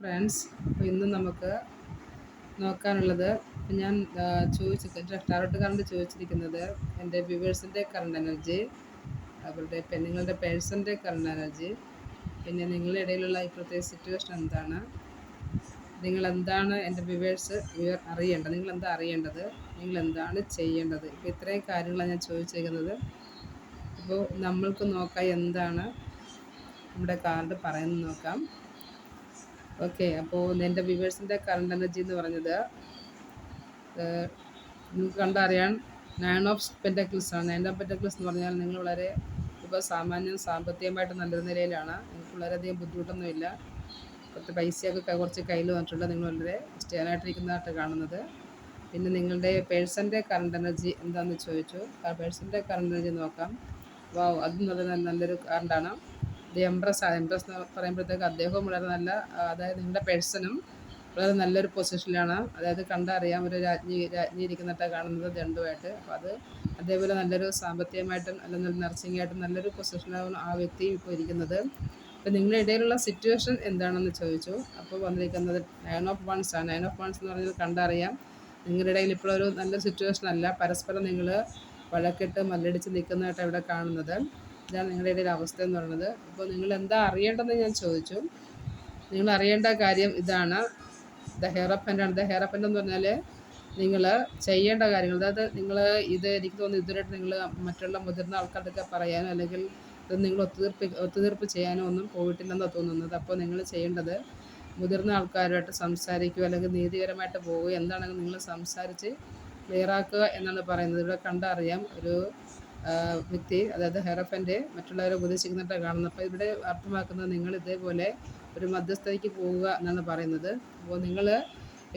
Friends അപ്പോൾ ഇന്ന് നമുക്ക് നോക്കാനുള്ളത് ഞാൻ ചോദിച്ചിട്ട് ടാറോട്ട് കറണ്ട് ചോദിച്ചിരിക്കുന്നത് എന്റെ വ്യൂവേഴ്സിന്റെ കറണ്ട് എനർജി അവരുടെ നിങ്ങളുടെ പേഴ്സന്റെ കറണ്ട് എനർജി പിന്നെ നിങ്ങളുടെ ഇടയിലുള്ള ഇപ്പോഴത്തെ സിറ്റുവേഷൻ എന്താണ്? നിങ്ങൾ എന്താണ് എന്റെ വ്യൂവേഴ്സ് വ്യൂവർ അറിയേണ്ടത്? നിങ്ങൾ എന്താ അറിയേണ്ടത്? നിങ്ങൾ എന്താണ് ചെയ്യേണ്ടത്? ഇപ്പോൾ ഇത്രയും കാര്യങ്ങളാണ് ഞാൻ ചോദിച്ചിരിക്കുന്നത്. അപ്പോൾ നമ്മൾക്ക് നോക്കാം എന്താണ് നമ്മുടെ കാർഡ് പറയുന്നത് നോക്കാം. ഓക്കെ അപ്പോൾ എന്റെ വ്യൂവേഴ്സിന്റെ കറണ്ട് എനർജി എന്ന് പറഞ്ഞത് നിങ്ങൾക്ക് കണ്ടറിയാൻ നയൻ ഓഫ് പെന്റക്കിൾസ് ആണ്. നയൻ ഓഫ് പെന്റക്കിൾസ് എന്ന് പറഞ്ഞാൽ നിങ്ങൾ വളരെ ഇപ്പോൾ സാമാന്യം സാമ്പത്തികമായിട്ട് നല്ലൊരു നിലയിലാണ്. നിങ്ങൾക്ക് വളരെയധികം ബുദ്ധിമുട്ടൊന്നുമില്ല. കുറച്ച് പൈസയൊക്കെ കുറച്ച് കയ്യിൽ വന്നിട്ടുണ്ട്. നിങ്ങൾ വളരെ സ്റ്റേനായിട്ടിരിക്കുന്നതായിട്ട് കാണുന്നത്. പിന്നെ നിങ്ങളുടെ പേഴ്സന്റെ കറണ്ട് എനർജി എന്താണെന്ന് ചോദിച്ചു? ആ പേഴ്സന്റെ കറണ്ട് എനർജി നോക്കാം. വാവ് അതും വളരെ നല്ലൊരു കറണ്ടാണ് ദി എംപ്രസ് എംപ്രസ് എന്ന് പറയുമ്പോഴത്തേക്ക് അദ്ദേഹവും വളരെ നല്ല അതായത് നിങ്ങളുടെ പേഴ്സണും വളരെ നല്ലൊരു പൊസിഷനിലാണ് അതായത് കണ്ടറിയാം ഒരു രാജ്ഞി രാജ്ഞി ഇരിക്കുന്നിട്ട് കാണുന്നത് ദണ്ടുമായിട്ട് അപ്പോൾ അത് അതേപോലെ നല്ലൊരു സാമ്പത്തികമായിട്ടും അല്ലെങ്കിൽ നർസിംഗ് ആയിട്ടും നല്ലൊരു പൊസിഷനിലാണ് ആ വ്യക്തി ഇപ്പോൾ ഇരിക്കുന്നത്. അപ്പോൾ നിങ്ങളുടെ ഇടയിലുള്ള സിറ്റുവേഷൻ എന്താണെന്ന് ചോദിച്ചു. അപ്പോൾ വന്നിരിക്കുന്നത് നയൻ ഓഫ് വൺസ് ആണ്. നയൻ ഓഫ് വൺസ് എന്ന് പറഞ്ഞാൽ കണ്ടറിയാം. നിങ്ങളുടെ ഇടയിൽ ഇപ്പോഴൊരു നല്ല സിറ്റുവേഷൻ അല്ല. പരസ്പരം നിങ്ങൾ വഴക്കിട്ട് മല്ലടിച്ച് നിൽക്കുന്നതായിട്ട് ഇവിടെ കാണുന്നത്. ഇതാണ് നിങ്ങളുടെ ഇടയിൽ അവസ്ഥ എന്ന് പറയുന്നത്. അപ്പോൾ നിങ്ങൾ എന്താ അറിയേണ്ടതെന്ന് ഞാൻ ചോദിച്ചു. നിങ്ങൾ അറിയേണ്ട കാര്യം ഇതാണ്. ദ ഹെയറപ്പന്റാണ് ദ ഹെയറപ്പന്റ് എന്ന് പറഞ്ഞാൽ നിങ്ങൾ ചെയ്യേണ്ട കാര്യങ്ങൾ. അതായത് നിങ്ങൾ ഇത് എനിക്ക് തോന്നുന്നു ഇതുവരെയായിട്ട് നിങ്ങൾ മറ്റുള്ള മുതിർന്ന ആൾക്കാർക്കൊക്കെ പറയാനോ അല്ലെങ്കിൽ ഇത് നിങ്ങൾ ഒത്തുതീർപ്പ് ഒത്തുതീർപ്പ് ചെയ്യാനോ ഒന്നും പോയിട്ടില്ലെന്നാണ് തോന്നുന്നത്. അപ്പോൾ നിങ്ങൾ ചെയ്യേണ്ടത് മുതിർന്ന ആൾക്കാരുമായിട്ട് സംസാരിക്കുക അല്ലെങ്കിൽ നീതികരമായിട്ട് പോവുക. എന്താണെങ്കിലും നിങ്ങൾ സംസാരിച്ച് ക്ലിയറാക്കുക എന്നാണ് പറയുന്നത്. ഇവിടെ കണ്ടറിയാം. ഒരു വ്യക്തി അതായത് ഹെറഫന്റെ മറ്റുള്ളവരെ ഉപദേശിക്കുന്നിട്ട് കാണുന്നത്. അപ്പോൾ ഇവിടെ അർത്ഥമാക്കുന്നത് നിങ്ങൾ ഇതേപോലെ ഒരു മധ്യസ്ഥതയ്ക്ക് പോവുക എന്നാണ് പറയുന്നത്. അപ്പോൾ നിങ്ങൾ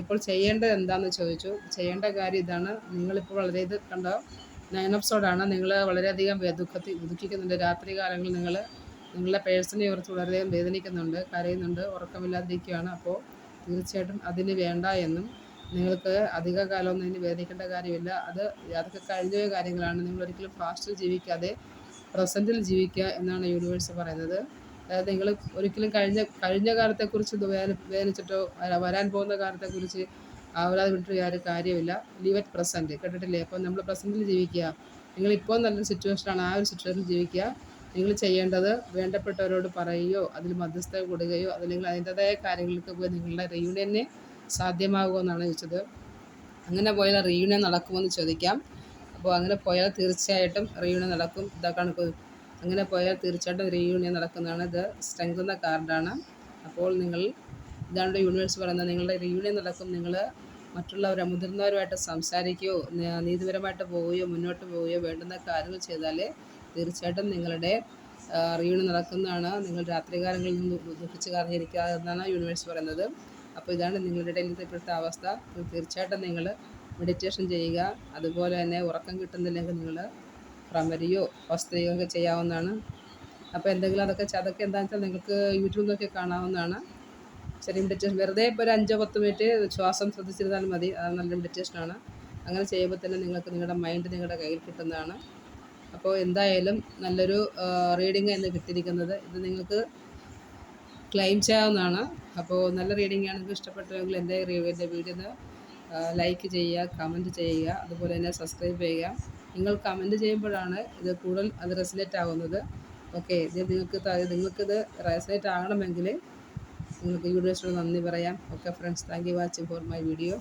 ഇപ്പോൾ ചെയ്യേണ്ടത് എന്താണെന്ന് ചോദിച്ചു. ചെയ്യേണ്ട കാര്യം ഇതാണ്. നിങ്ങളിപ്പോൾ വളരെ ഇത് കണ്ടോ നയൻ ഓഫ് നിങ്ങൾ വളരെയധികം ദുഃഖത്തിൽ ദുഃഖിക്കുന്നുണ്ട്. രാത്രി കാലങ്ങളിൽ നിങ്ങൾ നിങ്ങളുടെ പേഴ്സണെ ഓർത്ത് വളരെയധികം വേദനിക്കുന്നുണ്ട് കരയുന്നുണ്ട് ഉറക്കമില്ലാതിരിക്കുകയാണ്. അപ്പോൾ തീർച്ചയായിട്ടും അതിന് വേണ്ട എന്നും നിങ്ങൾക്ക് അധിക കാലമൊന്നും ഇനി വേദനിക്കേണ്ട കാര്യമില്ല. അത് അതൊക്കെ കഴിഞ്ഞ കാര്യങ്ങളാണ്. നിങ്ങൾ ഒരിക്കലും ഫാസ്റ്റിൽ ജീവിക്കാതെ പ്രസന്റിൽ ജീവിക്കുക എന്നാണ് യൂണിവേഴ്സ് പറയുന്നത്. അതായത് നിങ്ങൾ ഒരിക്കലും കഴിഞ്ഞ കഴിഞ്ഞ കാലത്തെക്കുറിച്ച് വേദനിച്ചിട്ടോ വരാൻ പോകുന്ന കാലത്തെക്കുറിച്ച് ആവരാതെ വിട്ടിട്ട് ഒരു കാര്യമില്ല. ലീവ് അറ്റ് പ്രസന്റ് കേട്ടിട്ടില്ലേ? അപ്പോൾ നമ്മൾ പ്രസന്റിൽ ജീവിക്കുക. നിങ്ങൾ ഇപ്പോൾ നല്ലൊരു സിറ്റുവേഷനാണ് ആ ഒരു സിറ്റുവേഷനിൽ ജീവിക്കുക. നിങ്ങൾ ചെയ്യേണ്ടത് വേണ്ടപ്പെട്ടവരോട് പറയുകയോ അതിൽ മധ്യസ്ഥത കൊടുക്കുകയോ അതല്ലെങ്കിൽ അതിന്റെതായ കാര്യങ്ങൾക്ക് പോയി നിങ്ങളുടെ റീയൂണിയനെ സാധ്യമാകുമോ എന്നാണ് ചോദിച്ചത്. അങ്ങനെ പോയാൽ റീയൂണിയൻ നടക്കുമെന്ന് ചോദിക്കാം. അപ്പോൾ അങ്ങനെ പോയാൽ തീർച്ചയായിട്ടും റീയൂണിയൻ നടക്കും. ഇതാ കണക്ക്. അങ്ങനെ പോയാൽ തീർച്ചയായിട്ടും റീയൂണിയൻ നടക്കുന്നതാണ് ഇത്. സ്ട്രെങ്ത് എന്ന കാർഡാണ് അപ്പോൾ നിങ്ങൾ ഇതാണ് യൂണിവേഴ്സ് പറയുന്നത്. നിങ്ങളുടെ റീയൂണിയൻ നടക്കും. നിങ്ങൾ മറ്റുള്ളവരെ മുതിർന്നവരുമായിട്ട് സംസാരിക്കുകയോ നീതിപരമായിട്ട് പോവുകയോ മുന്നോട്ട് പോവുകയോ വേണ്ടുന്ന കാര്യങ്ങൾ ചെയ്താൽ തീർച്ചയായിട്ടും നിങ്ങളുടെ റീയൂണിയൻ നടക്കുന്നതാണ്. നിങ്ങൾ രാത്രികാലങ്ങളിൽ നിന്ന് ദുഃഖിച്ച് കറിഞ്ഞിരിക്കുക എന്നാണ് യൂണിവേഴ്സ് പറയുന്നത്. അപ്പോൾ ഇതാണ് നിങ്ങളുടെ ഡെയിലി ഇപ്പോഴത്തെ അവസ്ഥ. തീർച്ചയായിട്ടും നിങ്ങൾ മെഡിറ്റേഷൻ ചെയ്യുക. അതുപോലെ തന്നെ ഉറക്കം കിട്ടുന്നില്ലെങ്കിൽ നിങ്ങൾ ഭ്രമരിയോ വസ്ത്രീയൊക്കെ ചെയ്യാവുന്നതാണ്. അപ്പോൾ എന്തെങ്കിലും അതൊക്കെ അതൊക്കെ എന്താണെന്ന് വെച്ചാൽ നിങ്ങൾക്ക് യൂട്യൂബിൽ നിന്നൊക്കെ കാണാവുന്നതാണ്. ശരി മെഡിറ്റേഷൻ വെറുതെ ഇപ്പോൾ ഒരു അഞ്ചോ പത്ത് മിനിറ്റ് ശ്വാസം ശ്രദ്ധിച്ചിരുന്നാലും മതി. അത് നല്ല മെഡിറ്റേഷനാണ് അങ്ങനെ ചെയ്യുമ്പോൾ തന്നെ നിങ്ങൾക്ക് നിങ്ങളുടെ മൈൻഡ് നിങ്ങളുടെ കയ്യിൽ കിട്ടുന്നതാണ്. അപ്പോൾ എന്തായാലും നല്ലൊരു റീഡിംഗ് എന്ന് കിട്ടിയിരിക്കുന്നത്. ഇത് നിങ്ങൾക്ക് ക്ലെയിം ചെയ്യാവുന്നതാണ്. അപ്പോൾ നല്ല റീഡിംഗ് ആണ്. ഇഷ്ടപ്പെട്ടെങ്കിൽ എന്റെ എന്റെ വീഡിയോ ലൈക്ക് ചെയ്യുക കമന്റ് ചെയ്യുക അതുപോലെ തന്നെ സബ്സ്ക്രൈബ് ചെയ്യുക. നിങ്ങൾ കമന്റ് ചെയ്യുമ്പോഴാണ് ഇത് കൂടുതൽ അത് റെസിലേറ്റ് ആകുന്നത് ഓക്കെ ഇത് നിങ്ങൾക്ക് നിങ്ങൾക്കിത് റെസിലേറ്റ് ആകണമെങ്കിൽ നിങ്ങൾക്ക് വീഡിയോ നന്ദി പറയാം. Okay friends thank you watching for my video